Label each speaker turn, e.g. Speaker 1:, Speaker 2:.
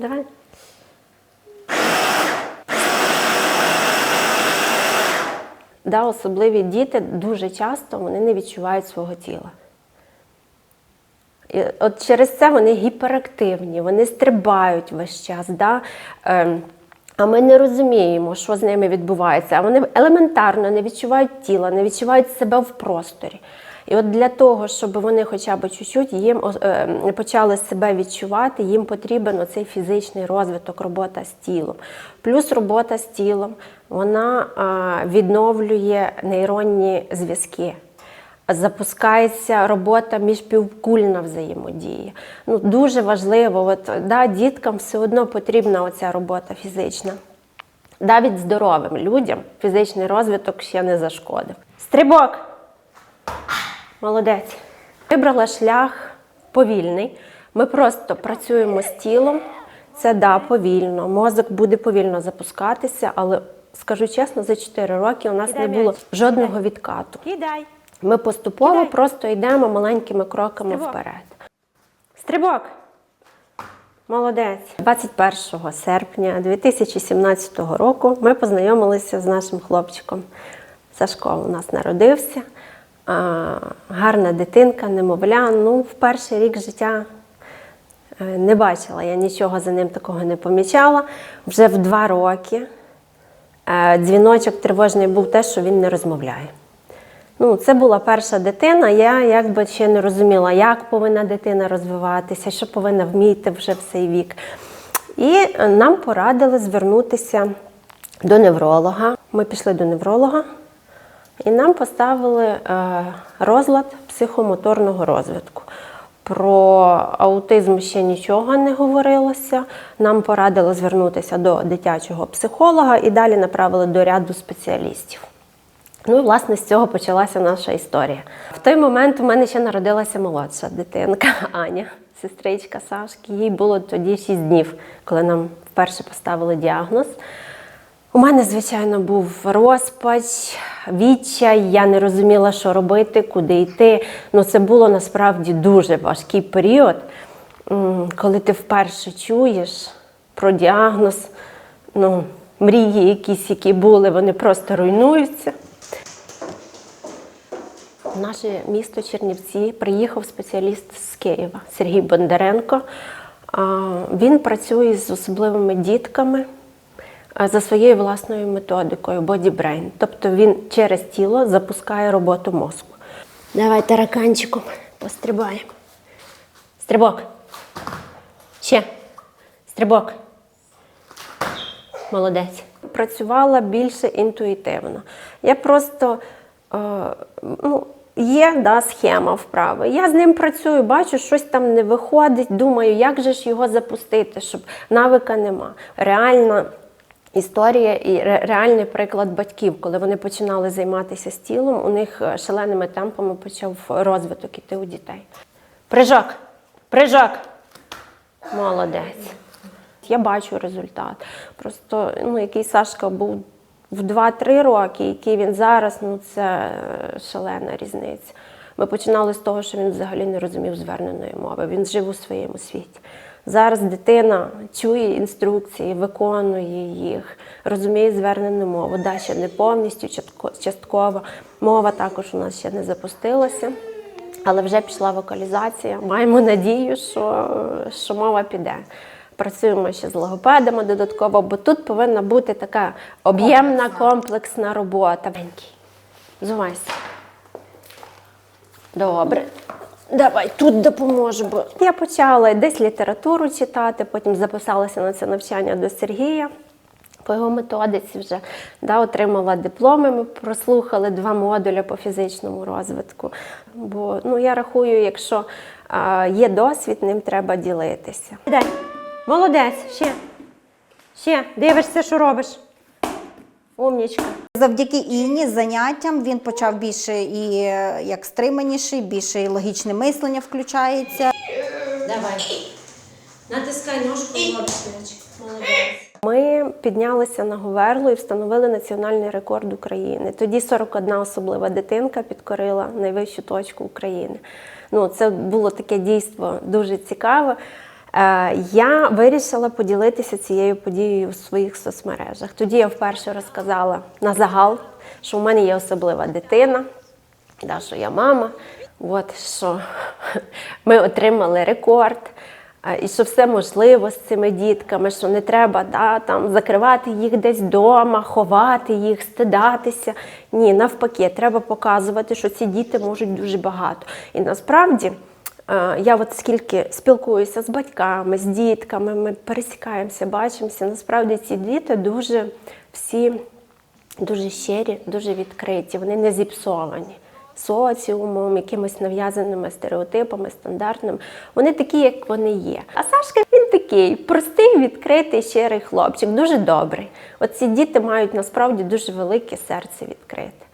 Speaker 1: Давай. Да, особливі діти дуже часто вони не відчувають свого тіла. І от через це вони гіперактивні, вони стрибають весь час. Да? Ем, а ми не розуміємо, що з ними відбувається. А вони елементарно не відчувають тіла, не відчувають себе в просторі. І от для того, щоб вони хоча б чуть-чуть їм е, почали себе відчувати, їм потрібен оцей фізичний розвиток, робота з тілом. Плюс робота з тілом вона відновлює нейронні зв'язки запускається робота міжпівкульна взаємодія. Ну, дуже важливо, от, да, діткам все одно потрібна оця робота фізична. Навіть здоровим людям фізичний розвиток ще не зашкодив. Стрибок! Молодець. Вибрала шлях повільний. Ми просто працюємо з тілом. Це да, повільно. Мозок буде повільно запускатися, але скажу чесно, за 4 роки у нас не було жодного відкату.
Speaker 2: Кидай.
Speaker 1: Ми поступово
Speaker 2: Кидай.
Speaker 1: просто йдемо маленькими кроками
Speaker 2: Стрибок.
Speaker 1: вперед. Стрибок! Молодець. 21 серпня 2017 року ми познайомилися з нашим хлопчиком. Сашко у нас народився. Гарна дитинка, немовля. Ну, в перший рік життя е, не бачила, я нічого за ним такого не помічала. Вже в два роки е, дзвіночок тривожний був те, що він не розмовляє. Ну, це була перша дитина. Я якби ще не розуміла, як повинна дитина розвиватися, що повинна вміти вже в цей вік. І нам порадили звернутися до невролога. Ми пішли до невролога, і нам поставили е, розлад психомоторного розвитку. Про аутизм ще нічого не говорилося. Нам порадили звернутися до дитячого психолога і далі направили до ряду спеціалістів. Ну і власне з цього почалася наша історія. В той момент у мене ще народилася молодша дитинка Аня, сестричка Сашки. Їй було тоді 6 днів, коли нам вперше поставили діагноз. У мене, звичайно, був розпач, відчай, я не розуміла, що робити, куди йти. Ну, це було насправді дуже важкий період, коли ти вперше чуєш про діагноз, ну, мрії якісь, які були, вони просто руйнуються. В наше місто Чернівці приїхав спеціаліст з Києва Сергій Бондаренко. Він працює з особливими дітками за своєю власною методикою Body Brain. Тобто він через тіло запускає роботу мозку. Давай тараканчиком пострибаємо. Стрибок. Ще. Стрибок. Молодець. Працювала більше інтуїтивно. Я просто е, ну, є да, схема вправи. Я з ним працюю, бачу, щось там не виходить. Думаю, як же ж його запустити, щоб навика нема. Реальна історія і реальний приклад батьків, коли вони починали займатися з тілом, у них е, шаленими темпами почав розвиток іти у дітей. Прижок! Прижок! Молодець. Я бачу результат. Просто ну, який Сашка був в 2-3 роки, який він зараз, ну це е, шалена різниця. Ми починали з того, що він взагалі не розумів зверненої мови. Він жив у своєму світі. Зараз дитина чує інструкції, виконує їх, розуміє звернену мову. Да, ще не повністю, частко- частково. Мова також у нас ще не запустилася. Але вже пішла вокалізація. Маємо надію, що, що мова піде. Працюємо ще з логопедами додатково, бо тут повинна бути така об'ємна комплексна робота. Зувайся. Добре. Давай тут допоможу. Бо я почала десь літературу читати, потім записалася на це навчання до Сергія. По його методиці вже да, отримала дипломи. Ми прослухали два модулі по фізичному розвитку. Бо ну, я рахую, якщо а, є досвід, ним треба ділитися. Дай. Молодець, ще. Ще. Дивишся, що робиш. Умнічка.
Speaker 3: Завдяки Іні заняттям він почав більше і як стриманіший, більше і логічне мислення включається.
Speaker 1: Давай. Натискай ножку Молодець. Ми піднялися на Говерлу і встановили національний рекорд України. Тоді 41 особлива дитинка підкорила найвищу точку України. Ну, це було таке дійство дуже цікаве. Е, Я вирішила поділитися цією подією у своїх соцмережах. Тоді я вперше розказала на загал, що в мене є особлива дитина, що я мама, от, що ми отримали рекорд. е, І що все можливо з цими дітками, що не треба да, там, закривати їх десь вдома, ховати їх, стидатися. Ні, навпаки, треба показувати, що ці діти можуть дуже багато. І насправді Я от скільки спілкуюся з батьками, з дітками, ми пересікаємося, бачимося. Насправді ці діти дуже всі дуже щирі, дуже відкриті, вони не зіпсовані соціумом, якимись нав'язаними стереотипами, стандартними. Вони такі, як вони є. А Сашка він такий простий, відкритий, щирий хлопчик, дуже добрий. От ці діти мають насправді дуже велике серце відкрите.